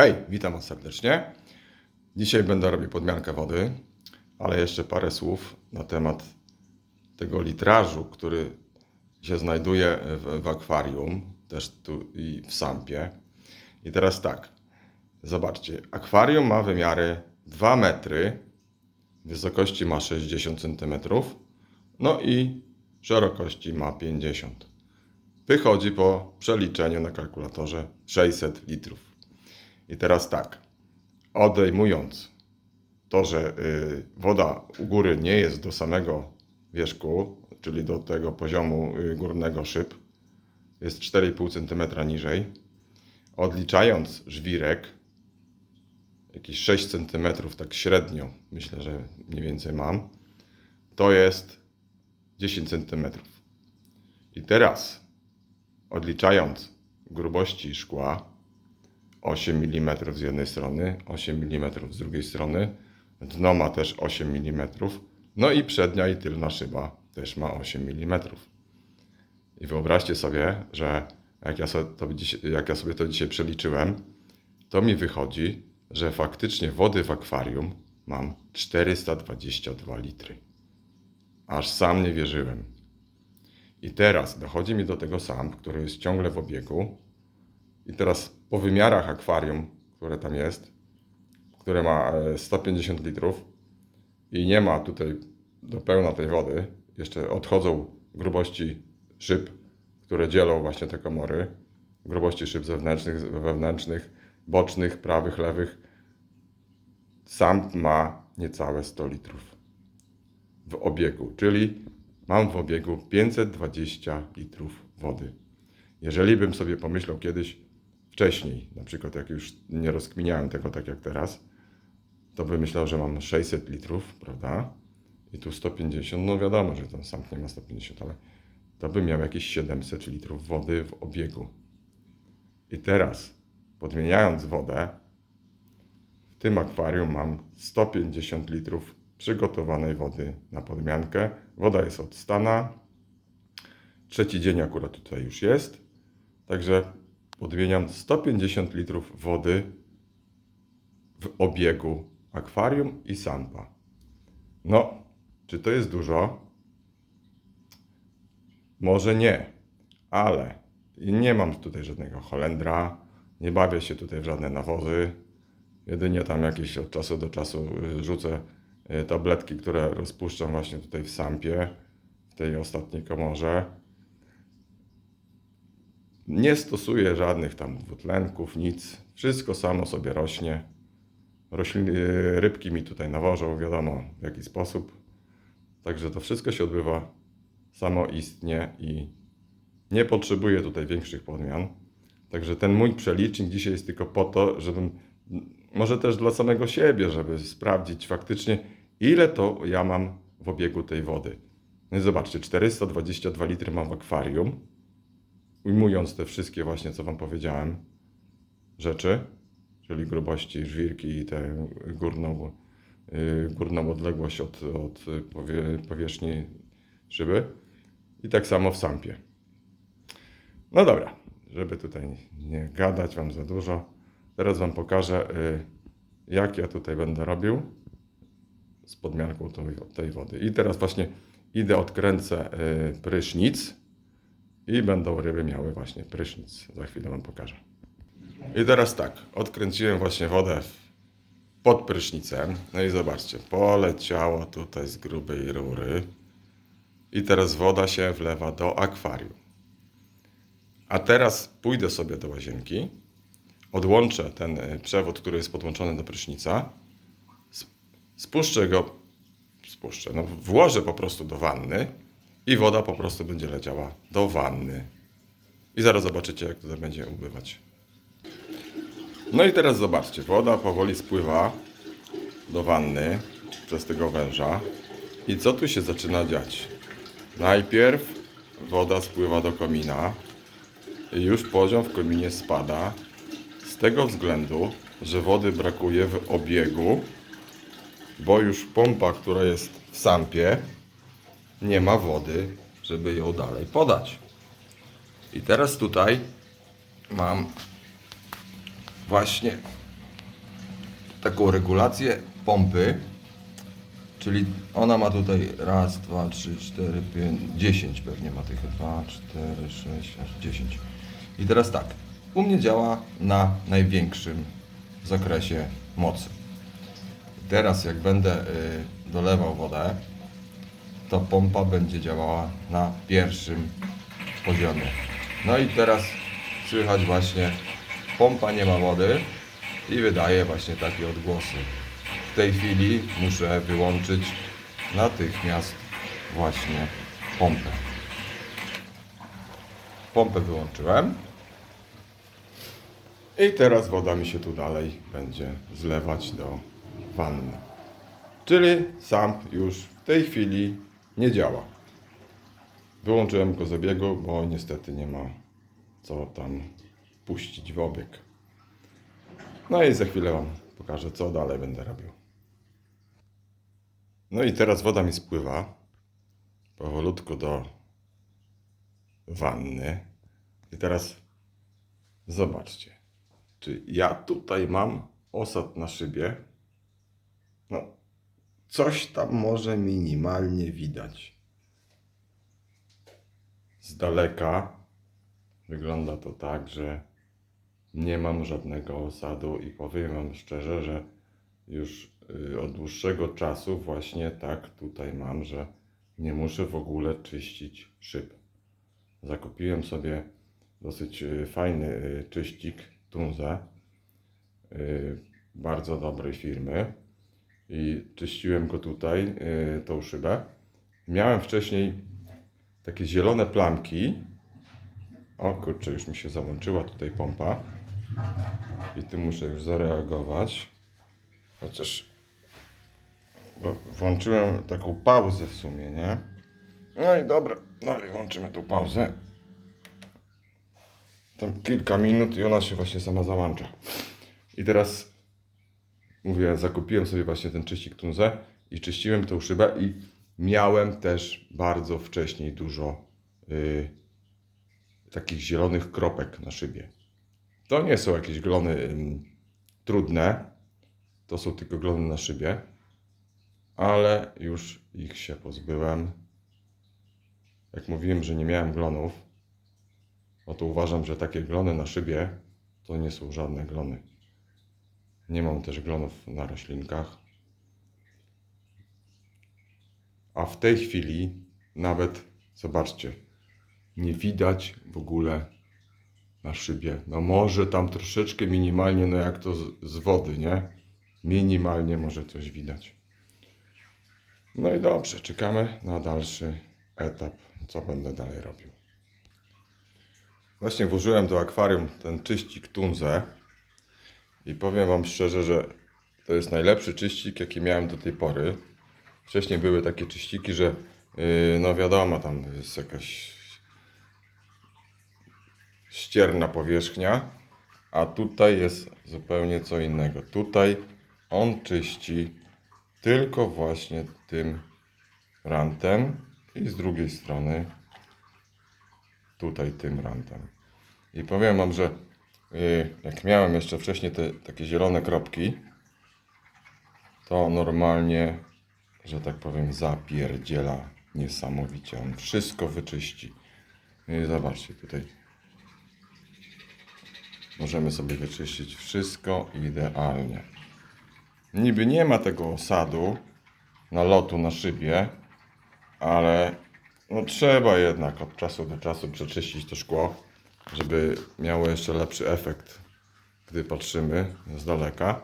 Hej, witam Was serdecznie. Dzisiaj będę robił podmiankę wody, ale jeszcze parę słów na temat tego litrażu, który się znajduje w, w akwarium, też tu i w sampie. I teraz tak, zobaczcie, akwarium ma wymiary 2 metry, wysokości ma 60 cm, no i szerokości ma 50. Wychodzi po przeliczeniu na kalkulatorze 600 litrów. I teraz tak, odejmując to, że y, woda u góry nie jest do samego wierzchu, czyli do tego poziomu y, górnego szyb, jest 4,5 cm niżej, odliczając żwirek, jakieś 6 cm tak średnio, myślę, że mniej więcej mam, to jest 10 cm. I teraz, odliczając grubości szkła, 8 mm z jednej strony, 8 mm z drugiej strony, dno ma też 8 mm, no i przednia i tylna szyba też ma 8 mm. I wyobraźcie sobie, że jak ja sobie to, dziś- jak ja sobie to dzisiaj przeliczyłem, to mi wychodzi, że faktycznie wody w akwarium mam 422 litry. Aż sam nie wierzyłem. I teraz dochodzi mi do tego sam, który jest ciągle w obiegu. I teraz po wymiarach akwarium, które tam jest, które ma e, 150 litrów i nie ma tutaj do pełna tej wody, jeszcze odchodzą grubości szyb, które dzielą właśnie te komory, grubości szyb zewnętrznych, wewnętrznych, bocznych, prawych, lewych. Sam ma niecałe 100 litrów w obiegu, czyli mam w obiegu 520 litrów wody. Jeżeli bym sobie pomyślał kiedyś wcześniej, na przykład jak już nie rozkminiałem tego tak jak teraz, to bym myślał, że mam 600 litrów, prawda? I tu 150, no wiadomo, że ten sam nie ma 150, ale to bym miał jakieś 700 litrów wody w obiegu. I teraz, podmieniając wodę, w tym akwarium mam 150 litrów przygotowanej wody na podmiankę. Woda jest odstana. Trzeci dzień akurat tutaj już jest. Także podmieniam 150 litrów wody w obiegu akwarium i sampa. No, czy to jest dużo? Może nie, ale nie mam tutaj żadnego Holendra, nie bawię się tutaj w żadne nawozy. Jedynie tam jakieś od czasu do czasu y, rzucę y, tabletki, które rozpuszczam właśnie tutaj w sampie, w tej ostatniej komorze. Nie stosuję żadnych tam dwutlenków, nic. Wszystko samo sobie rośnie. Rośliny, rybki mi tutaj nawożą, wiadomo w jaki sposób. Także to wszystko się odbywa samoistnie i nie potrzebuję tutaj większych podmian. Także ten mój przelicznik dzisiaj jest tylko po to, żebym, może też dla samego siebie, żeby sprawdzić faktycznie, ile to ja mam w obiegu tej wody. No zobaczcie, 422 litry mam w akwarium, ujmując te wszystkie właśnie, co Wam powiedziałem, rzeczy, czyli grubości żwirki i tę górną, yy, górną odległość od, od powie, powierzchni szyby. I tak samo w sampie. No dobra, żeby tutaj nie gadać Wam za dużo, teraz Wam pokażę, y, jak ja tutaj będę robił z podmianką tej, tej wody. I teraz właśnie idę, odkręcę y, prysznic i będą ryby miały właśnie prysznic. Za chwilę Wam pokażę. I teraz tak, odkręciłem właśnie wodę pod prysznicem. No i zobaczcie, poleciało tutaj z grubej rury. I teraz woda się wlewa do akwarium. A teraz pójdę sobie do łazienki, odłączę ten e, przewód, który jest podłączony do prysznica, sp- spuszczę go, spuszczę, no włożę po prostu do wanny i woda po prostu będzie leciała do wanny. I zaraz zobaczycie, jak tutaj będzie ubywać. No i teraz zobaczcie, woda powoli spływa do wanny przez tego węża. I co tu się zaczyna dziać? Najpierw woda spływa do komina i już poziom w kominie spada z tego względu, że wody brakuje w obiegu, bo już pompa, która jest w sampie, nie ma wody, żeby ją dalej podać. I teraz tutaj mam właśnie taką regulację pompy, czyli ona ma tutaj raz, dwa, trzy, cztery, pięć, dziesięć pewnie ma tych, dwa, cztery, sześć, aż dziesięć. I teraz tak, u mnie działa na największym zakresie mocy. Teraz jak będę y, dolewał wodę, to pompa będzie działała na pierwszym poziomie. No i teraz słychać właśnie, pompa nie ma wody i wydaje właśnie takie odgłosy. W tej chwili muszę wyłączyć natychmiast właśnie pompę. Pompę wyłączyłem. I teraz woda mi się tu dalej będzie zlewać do wanny. Czyli sam już w tej chwili nie działa. Wyłączyłem go z obiegu, bo niestety nie ma co tam puścić w obieg. No i za chwilę Wam pokażę, co dalej będę robił. No i teraz woda mi spływa powolutku do wanny. I teraz zobaczcie, czy ja tutaj mam osad na szybie. No, coś tam może minimalnie widać. Z daleka wygląda to tak, że nie mam żadnego osadu i powiem Wam szczerze, że już y, od dłuższego czasu właśnie tak tutaj mam, że nie muszę w ogóle czyścić szyb. Zakupiłem sobie dosyć y, fajny y, czyścik Tunze, y, bardzo dobrej firmy i czyściłem go tutaj, y, tą szybę. Miałem wcześniej takie zielone plamki. O kurczę, już mi się załączyła tutaj pompa. I tu muszę już zareagować. Chociaż włączyłem taką pauzę w sumie, nie? No i dobra, dalej włączymy tą pauzę. Tam kilka minut i ona się właśnie sama załącza. I teraz mówię, zakupiłem sobie właśnie ten czyścik Tunze i czyściłem tą szybę i miałem też bardzo wcześniej dużo y, takich zielonych kropek na szybie. To nie są jakieś glony ym, trudne, to są tylko glony na szybie, ale już ich się pozbyłem. Jak mówiłem, że nie miałem glonów, no to uważam, że takie glony na szybie to nie są żadne glony. Nie mam też glonów na roślinkach. A w tej chwili nawet, zobaczcie, nie widać w ogóle na szybie. No może tam troszeczkę minimalnie, no jak to z, z wody, nie? Minimalnie może coś widać. No i dobrze, czekamy na dalszy etap, co będę dalej robił. Właśnie włożyłem do akwarium ten czyścik Tunze i powiem Wam szczerze, że to jest najlepszy czyścik, jaki miałem do tej pory. Wcześniej były takie czyściki, że yy, no wiadomo, tam jest jakaś ścierna powierzchnia, a tutaj jest zupełnie co innego. Tutaj on czyści tylko właśnie tym rantem i z drugiej strony tutaj tym rantem. I powiem Wam, że jak miałem jeszcze wcześniej te takie zielone kropki, to normalnie, że tak powiem, zapierdziela niesamowicie. On wszystko wyczyści. I zobaczcie tutaj. Możemy sobie wyczyścić wszystko idealnie. Niby nie ma tego osadu nalotu na szybie, ale no trzeba jednak od czasu do czasu przeczyścić to szkło, żeby miało jeszcze lepszy efekt, gdy patrzymy z daleka.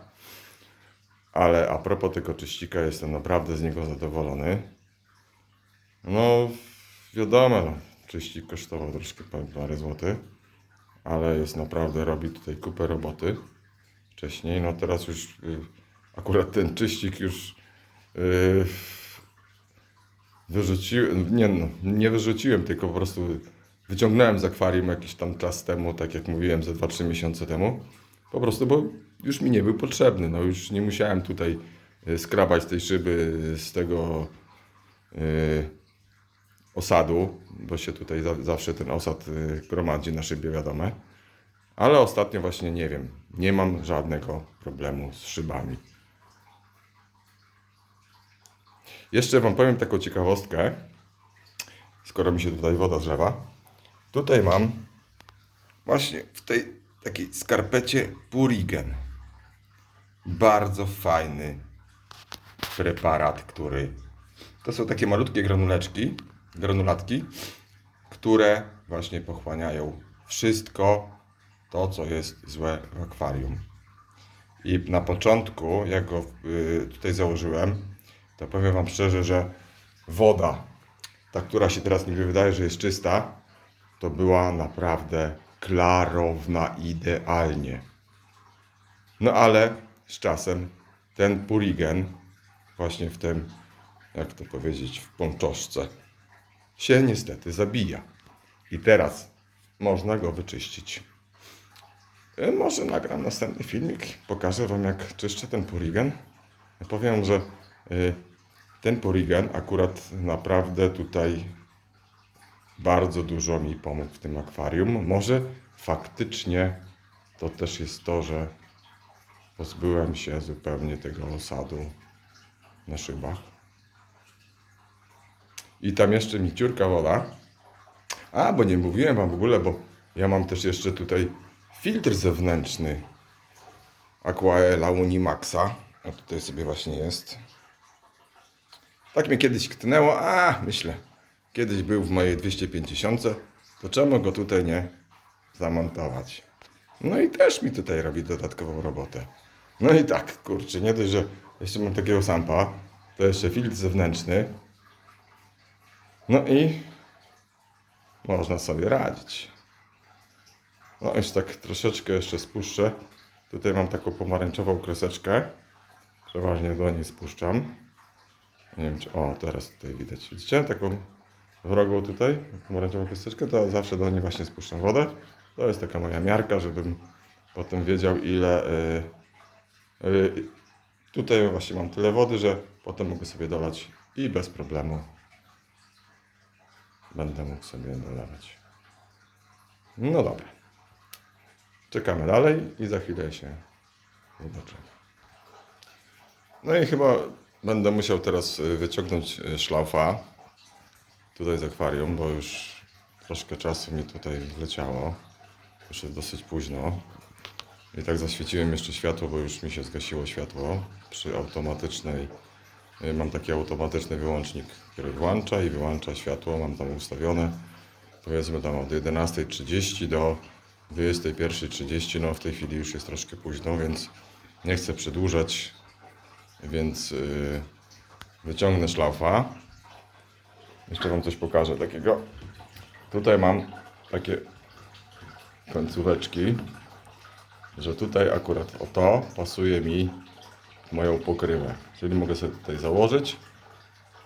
Ale a propos tego czyścika, jestem naprawdę z niego zadowolony. No, wiadomo, no, czyścik kosztował troszkę pa- parę złotych, ale jest naprawdę, robi tutaj kupę roboty. Wcześniej, no teraz już y, akurat ten czyścik już y, wyrzuciłem, nie, no, nie wyrzuciłem, tylko po prostu wyciągnąłem z akwarium jakiś tam czas temu, tak jak mówiłem, ze 2-3 miesiące temu. Po prostu, bo już mi nie był potrzebny. No już nie musiałem tutaj y, skrabać tej szyby z tego y, osadu, bo się tutaj za, zawsze ten osad y, gromadzi na szybie, wiadomo. Ale ostatnio właśnie nie wiem, nie mam żadnego problemu z szybami. Jeszcze Wam powiem taką ciekawostkę, skoro mi się tutaj woda zlewa. Tutaj mam właśnie w tej takiej skarpecie Purigen. Bardzo fajny preparat, który to są takie malutkie granuleczki, granulatki, które właśnie pochłaniają wszystko to, co jest złe w akwarium. I na początku, jak go y, tutaj założyłem, to powiem Wam szczerze, że woda, ta, która się teraz niby wydaje, że jest czysta, to była naprawdę klarowna idealnie. No ale z czasem ten purigen, właśnie w tym, jak to powiedzieć, w pączoszce, się niestety zabija. I teraz można go wyczyścić. E, Może nagram następny filmik, pokażę Wam jak czyszczę ten purigen. Powiem, że y, ten purigen akurat naprawdę tutaj bardzo dużo mi pomógł w tym akwarium. Może faktycznie to też jest to, że pozbyłem się zupełnie tego osadu na szybach. I tam jeszcze mi ciurka woda. A, bo nie mówiłem Wam w ogóle, bo ja mam też jeszcze tutaj filtr zewnętrzny Aquaela Unimaxa. A tutaj sobie właśnie jest. Tak mnie kiedyś tknęło, a myślę, kiedyś był w mojej 250, to czemu go tutaj nie zamontować? No i też mi tutaj robi dodatkową robotę. No i tak, kurczę, nie dość, że jeszcze mam takiego sampa, to jeszcze filtr zewnętrzny. No i można sobie radzić. No już tak troszeczkę jeszcze spuszczę. Tutaj mam taką pomarańczową kreseczkę. Przeważnie do niej spuszczam. Nie wiem czy... O, teraz tutaj widać. Widzicie? Taką wrogą tutaj, pomarańczową kreseczkę, to zawsze do niej właśnie spuszczam wodę. To jest taka moja miarka, żebym potem wiedział ile... y, y, tutaj właśnie mam tyle wody, że potem mogę sobie dolać i bez problemu będę mógł sobie dolewać. No dobra. Czekamy dalej i za chwilę się zobaczymy. No i chyba będę musiał teraz y, wyciągnąć szlaufa tutaj z akwarium, bo już troszkę czasu mi tutaj wleciało. Już jest dosyć późno. I tak zaświeciłem jeszcze światło, bo już mi się zgasiło światło przy automatycznej. y, Mam taki automatyczny wyłącznik, który włącza i wyłącza światło. Mam tam ustawione powiedzmy tam od 11.30 do 21.30. No w tej chwili już jest troszkę późno, więc nie chcę przedłużać, więc yy, wyciągnę szlaufa. Jeszcze Wam coś pokażę takiego. Tutaj mam takie końcóweczki, że tutaj akurat o to pasuje mi moją pokrywę. Czyli mogę sobie tutaj założyć,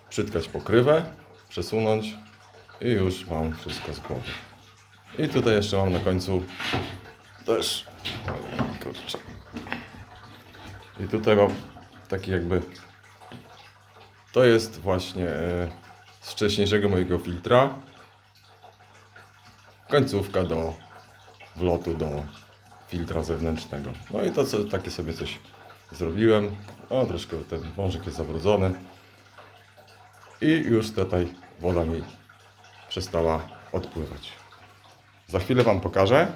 przytkać pokrywę, przesunąć i już mam wszystko z głowy. I tutaj jeszcze mam na końcu też. Kurczę. I tutaj mam taki jakby. To jest właśnie e, z wcześniejszego mojego filtra. Końcówka do wlotu do filtra zewnętrznego. No i to co, takie sobie coś zrobiłem. O, troszkę ten wążek jest zabrudzony. I już tutaj woda mi przestała odpływać. Za chwilę Wam pokażę,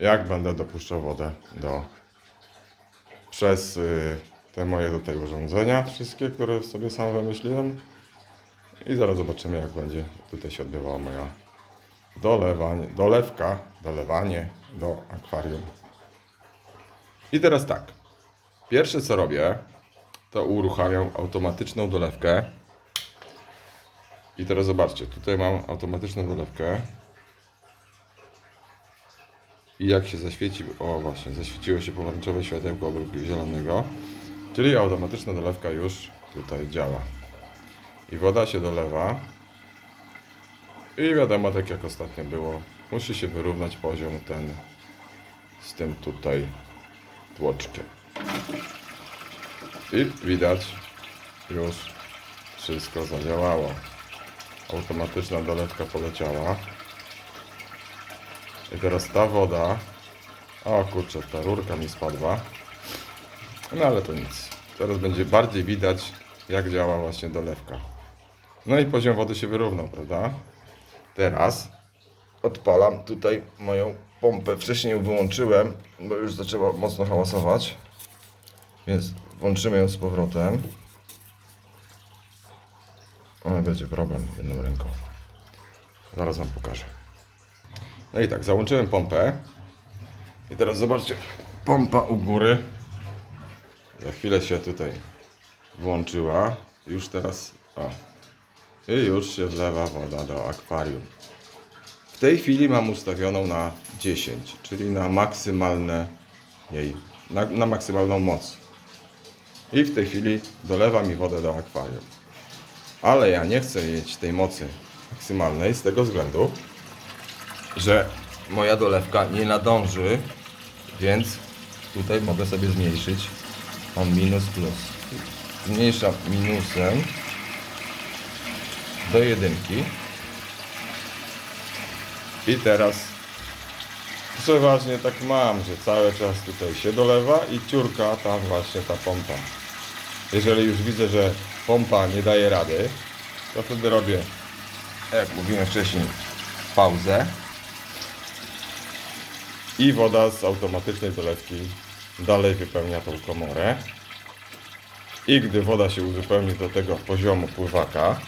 jak będę dopuszczał wodę do przez y, te moje tutaj urządzenia, wszystkie, które sobie sam wymyśliłem. I zaraz zobaczymy, jak będzie tutaj się odbywała moja dolewanie, dolewka, dolewanie do akwarium. I teraz tak. Pierwsze co robię, to uruchamiam automatyczną dolewkę. I teraz zobaczcie, tutaj mam automatyczną dolewkę. I jak się zaświeci, o właśnie, zaświeciło się pomarańczowe światełko obok zielonego, czyli automatyczna dolewka już tutaj działa. I woda się dolewa. I wiadomo, tak jak ostatnio było, musi się wyrównać poziom ten z tym tutaj tłoczkiem. I widać, już wszystko zadziałało. Automatyczna dolewka poleciała. I teraz ta woda O kurczę, ta rurka mi spadła. No ale to nic. Teraz będzie bardziej widać, jak działa właśnie dolewka. No i poziom wody się wyrównał, prawda? Teraz odpalam tutaj moją pompę. Wcześniej ją wyłączyłem, bo już zaczęła mocno hałasować. Więc włączymy ją z powrotem. O, będzie problem jedną ręką. Zaraz Wam pokażę. No i tak, załączyłem pompę. I teraz zobaczcie, pompa u góry. Za chwilę się tutaj włączyła. Już teraz, o. I już się wlewa woda do akwarium. W tej chwili mam ustawioną na 10, czyli na maksymalne jej, na, na maksymalną moc. I w tej chwili dolewa mi wodę do akwarium. Ale ja nie chcę mieć tej mocy maksymalnej z tego względu, że moja dolewka nie nadąży, więc tutaj mogę sobie zmniejszyć. Mam minus plus. Zmniejszam minusem do jedynki. I teraz przeważnie tak mam, że cały czas tutaj się dolewa i ciurka tam właśnie ta pompa. Jeżeli już widzę, że pompa nie daje rady, to wtedy robię, jak mówiłem wcześniej, pauzę i woda z automatycznej dolewki dalej wypełnia tą komorę. I gdy woda się uzupełni do tego poziomu pływaka,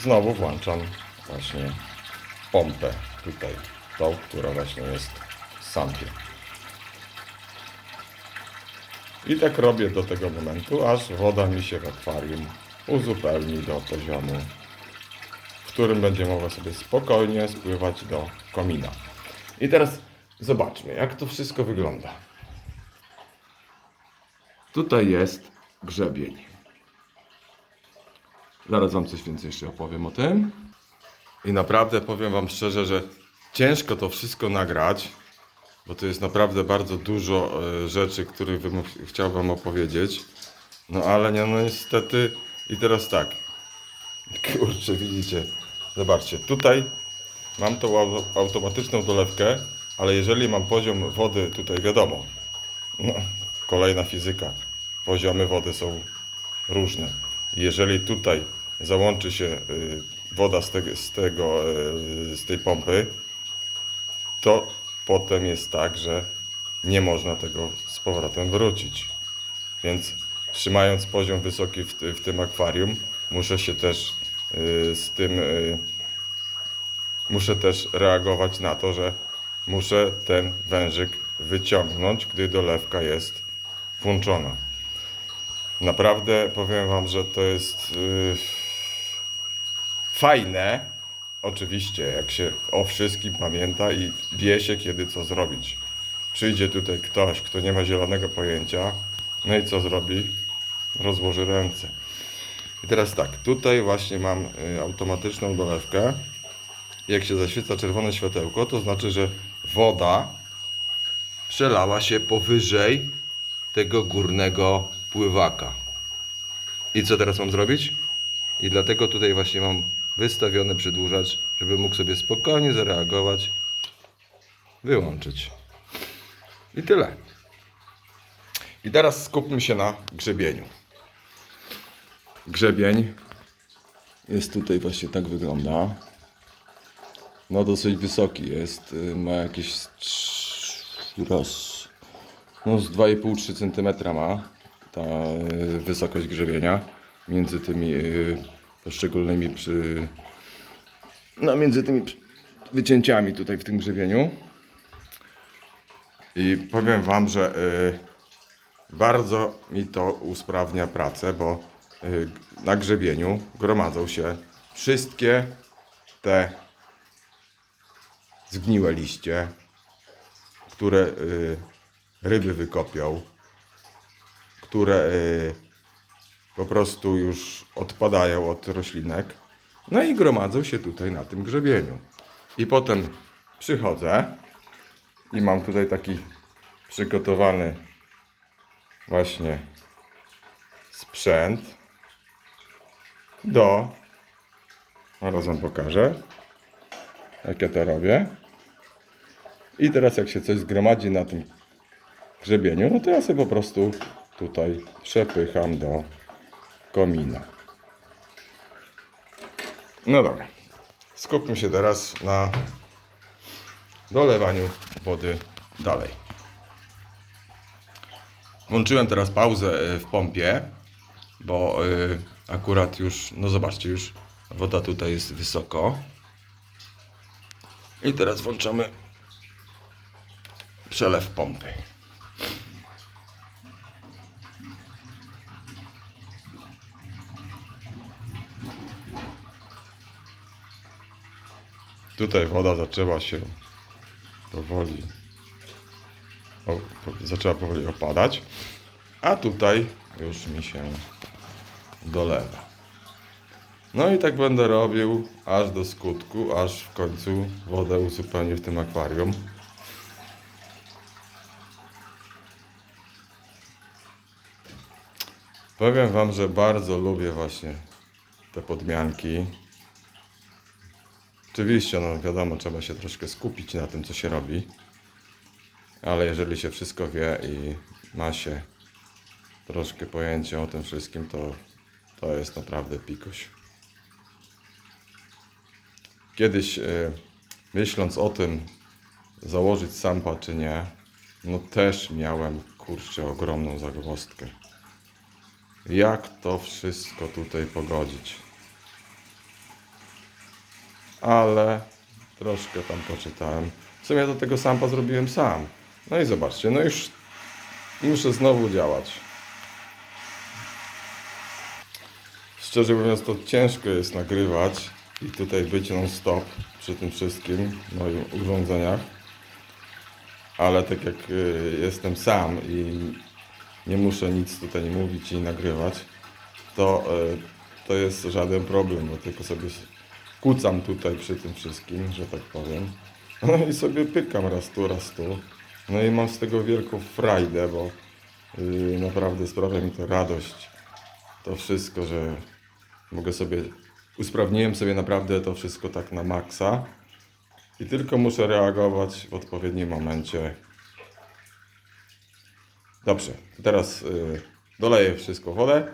znowu włączam właśnie pompę tutaj, tą, która właśnie jest w sampie. I tak robię do tego momentu, aż woda mi się w akwarium uzupełni do poziomu, w którym będzie mogła sobie spokojnie spływać do komina. I teraz zobaczmy, jak to wszystko wygląda. Tutaj jest grzebień. Zaraz Wam coś więcej jeszcze opowiem o tym. I naprawdę powiem Wam szczerze, że ciężko to wszystko nagrać, bo to jest naprawdę bardzo dużo e, rzeczy, których bym ch- chciał Wam opowiedzieć. No ale nie, no niestety. I teraz tak. Kurczę, widzicie. Zobaczcie, tutaj mam tą au- automatyczną dolewkę, ale jeżeli mam poziom wody, tutaj wiadomo, no, kolejna fizyka. Poziomy wody są różne. Jeżeli tutaj załączy się y, woda z tego, z, tego y, z tej pompy, to potem jest tak, że nie można tego z powrotem wrócić. Więc trzymając poziom wysoki w, w tym akwarium, muszę się też y, z tym muszę też reagować na to, że muszę ten wężyk wyciągnąć, gdy dolewka jest włączona. Naprawdę powiem Wam, że to jest yy, fajne. Oczywiście, jak się o wszystkim pamięta i wie się, kiedy co zrobić. Przyjdzie tutaj ktoś, kto nie ma zielonego pojęcia, no i co zrobi? Rozłoży ręce. I teraz tak, tutaj właśnie mam y, automatyczną dolewkę. Jak się zaświeca czerwone światełko, to znaczy, że woda przelała się powyżej tego górnego pływaka. I co teraz mam zrobić? I dlatego tutaj właśnie mam wystawiony przedłużacz, żeby mógł sobie spokojnie zareagować, wyłączyć. I tyle. I teraz skupmy się na grzebieniu. Grzebień jest tutaj właśnie tak wygląda. No dosyć wysoki jest. y, Ma jakieś raz. No z 2,5-3 cm ma ta y, wysokość grzebienia między tymi y, poszczególnymi przy, no między tymi wycięciami tutaj w tym grzebieniu. I powiem Wam, że y, bardzo mi to usprawnia pracę, bo y, na grzebieniu gromadzą się wszystkie te zgniłe liście, które y, ryby wykopią, które y, po prostu już odpadają od roślinek. No i gromadzą się tutaj na tym grzebieniu. I potem przychodzę i mam tutaj taki przygotowany właśnie sprzęt do zaraz wam pokażę jak ja to robię I teraz jak się coś zgromadzi na tym grzebieniu, no to ja sobie po prostu tutaj przepycham do komina. No dobra. Skupmy się teraz na dolewaniu wody dalej. Włączyłem teraz pauzę e, w pompie, bo e, akurat już, no zobaczcie, już woda tutaj jest wysoko. I teraz włączamy przelew pompy. Tutaj woda zaczęła się powoli o, po- zaczęła powoli opadać, a tutaj już mi się dolewa. No i tak będę robił aż do skutku, aż w końcu wodę uzupełnię w tym akwarium. Powiem Wam, że bardzo lubię właśnie te podmianki. Oczywiście, no wiadomo, trzeba się troszkę skupić na tym, co się robi. Ale jeżeli się wszystko wie i ma się troszkę pojęcie o tym wszystkim, to to jest naprawdę pikuś. Kiedyś e, myśląc o tym, założyć sampa czy nie, no też miałem kurczę ogromną zagwozdkę. Jak to wszystko tutaj pogodzić? Ale troszkę tam poczytałem. W sumie do tego sampa zrobiłem sam. No i zobaczcie, no już muszę znowu działać. Szczerze mówiąc, to ciężko jest nagrywać i tutaj być non-stop przy tym wszystkim, moich urządzeniach. Ale tak jak y, jestem sam i nie muszę nic tutaj mówić i nagrywać, to, y, to jest żaden problem, bo tylko sobie kucam tutaj przy tym wszystkim, że tak powiem. No i sobie pykam raz tu, raz tu. No i mam z tego wielką frajdę, bo y, naprawdę sprawia mi to radość. To wszystko, że mogę sobie, usprawniłem sobie naprawdę to wszystko tak na maksa. I tylko muszę reagować w odpowiednim momencie. Dobrze, teraz y, doleję wszystko wodę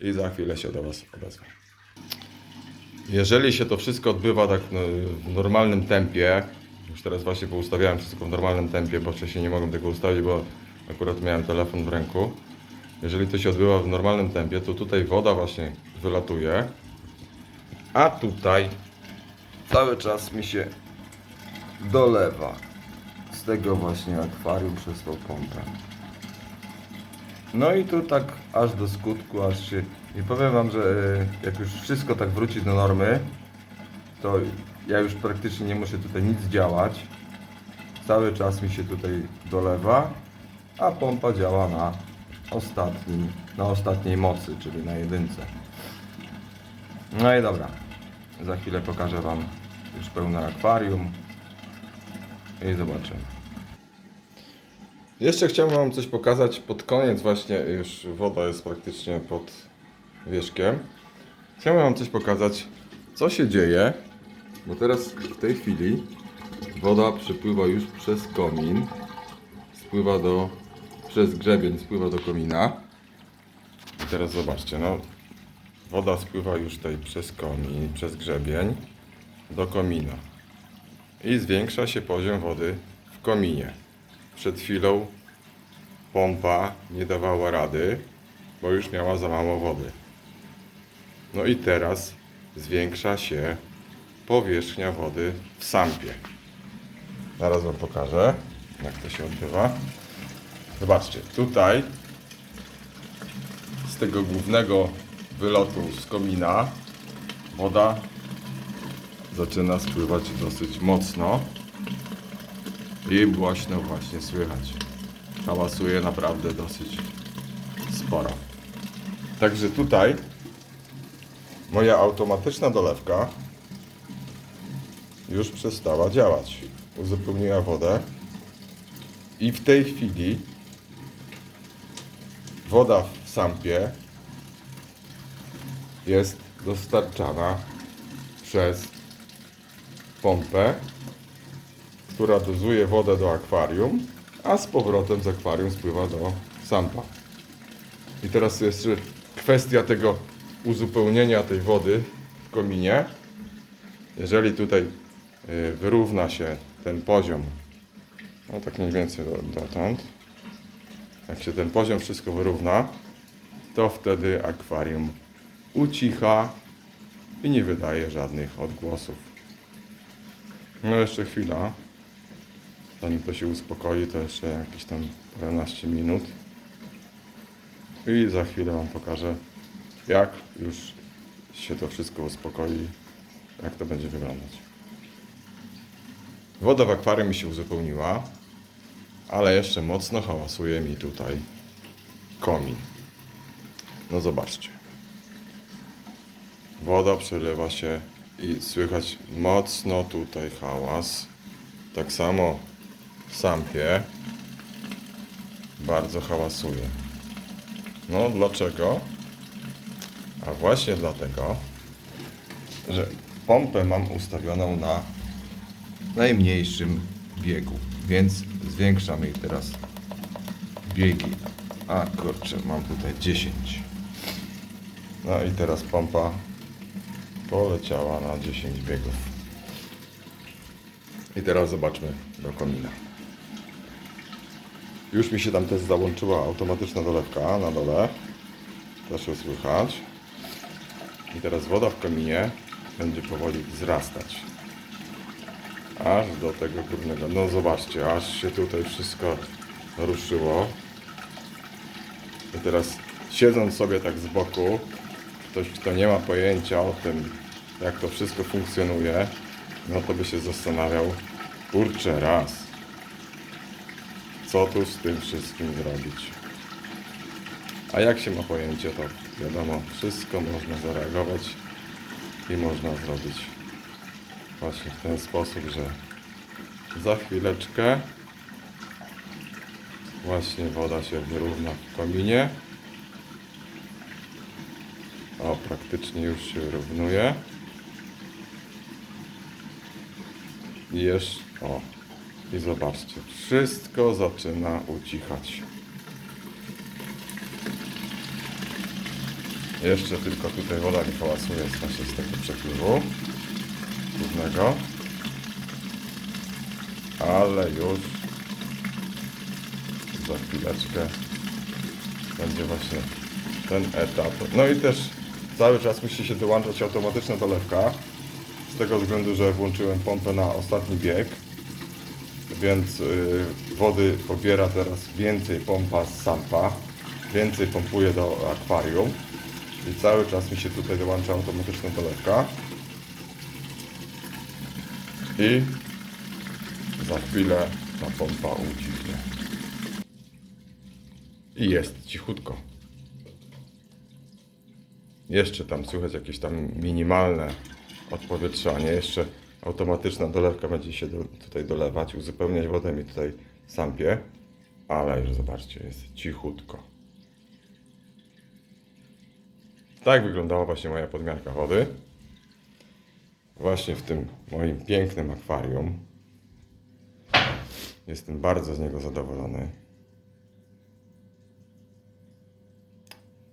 i za chwilę się do Was odezwę. Jeżeli się to wszystko odbywa tak no, w normalnym tempie, już teraz właśnie poustawiałem wszystko w normalnym tempie, bo wcześniej nie mogłem tego ustawić, bo akurat miałem telefon w ręku. Jeżeli to się odbywa w normalnym tempie, to tutaj woda właśnie wylatuje, a tutaj cały czas mi się dolewa z tego właśnie akwarium przez tą pompę. No i tu tak aż do skutku, aż się... I powiem Wam, że e, jak już wszystko tak wróci do normy, to ja już praktycznie nie muszę tutaj nic działać. Cały czas mi się tutaj dolewa, a pompa działa na ostatnim, na ostatniej mocy, czyli na jedynce. No i dobra. Za chwilę pokażę Wam już pełne akwarium i zobaczymy. Jeszcze chciałem Wam coś pokazać pod koniec właśnie, już woda jest praktycznie pod wierzchiem. Chciałem Wam coś pokazać, co się dzieje, bo teraz w tej chwili woda przypływa już przez komin, spływa do, przez grzebień spływa do komina. I teraz zobaczcie, no woda spływa już tutaj przez komin, przez grzebień do komina. I zwiększa się poziom wody w kominie. Przed chwilą pompa nie dawała rady, bo już miała za mało wody. No i teraz zwiększa się powierzchnia wody w sampie. Zaraz Wam pokażę, jak to się odbywa. Zobaczcie, tutaj z tego głównego wylotu z komina woda zaczyna spływać dosyć mocno i głośno właśnie słychać. Hałasuje naprawdę dosyć sporo. Także tutaj moja automatyczna dolewka już przestała działać. Uzupełniła wodę i w tej chwili woda w sampie jest dostarczana przez pompę która dozuje wodę do akwarium, a z powrotem z akwarium spływa do sampa. I teraz jeszcze kwestia tego uzupełnienia tej wody w kominie. Jeżeli tutaj y, wyrówna się ten poziom, no tak mniej więcej do- dotąd, jak się ten poziom wszystko wyrówna, to wtedy akwarium ucicha i nie wydaje żadnych odgłosów. No jeszcze chwila. Zanim to się uspokoi, to jeszcze jakieś tam paręnaście minut. I za chwilę Wam pokażę, jak już się to wszystko uspokoi, jak to będzie wyglądać. Woda w akwarium mi się uzupełniła, ale jeszcze mocno hałasuje mi tutaj komin. No zobaczcie. Woda przelewa się i słychać mocno tutaj hałas. Tak samo sampie bardzo hałasuje. No dlaczego? A właśnie dlatego, że pompę mam ustawioną na najmniejszym biegu, więc zwiększam jej teraz biegi. A kurczę, mam tutaj 10. No i teraz pompa poleciała na 10 biegów. I teraz zobaczmy do komina. Już mi się tam też załączyła automatyczna dolewka na dole. Też ją słychać. I teraz woda w kominie będzie powoli wzrastać. Aż do tego górnego. No zobaczcie, aż się tutaj wszystko ruszyło. I teraz siedząc sobie tak z boku, ktoś kto nie ma pojęcia o tym, jak to wszystko funkcjonuje, no to by się zastanawiał, kurczę raz, co tu z tym wszystkim zrobić. A jak się ma pojęcie, to wiadomo, wszystko można zareagować i można zrobić właśnie w ten sposób, że za chwileczkę właśnie woda się wyrówna w kominie. O, praktycznie już się równuje. I jeszcze, o, i zobaczcie, wszystko zaczyna ucichać. Jeszcze tylko tutaj woda mi hałasuje właśnie z tego przepływu głównego. Ale już za chwileczkę będzie właśnie ten etap. No i też cały czas musi się dołączać automatyczna dolewka. Z tego względu, że włączyłem pompę na ostatni bieg. Więc y, wody pobiera teraz więcej pompa z sampa. Więcej pompuje do akwarium. I cały czas mi się tutaj dołącza automatyczna dolewka. I za chwilę ta pompa ucichnie. I jest cichutko. Jeszcze tam słychać jakieś tam minimalne odpowietrzanie. Jeszcze automatyczna dolewka będzie się do, tutaj dolewać, uzupełniać wodę mi tutaj sampie. Ale już zobaczcie, jest cichutko. Tak wyglądała właśnie moja podmianka wody. Właśnie w tym moim pięknym akwarium. Jestem bardzo z niego zadowolony.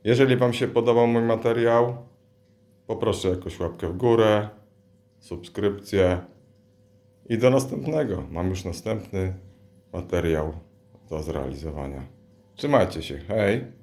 Jeżeli Wam się podobał mój materiał, poproszę jakąś łapkę w górę, subskrypcję i do następnego. Mam już następny materiał do zrealizowania. Trzymajcie się, hej!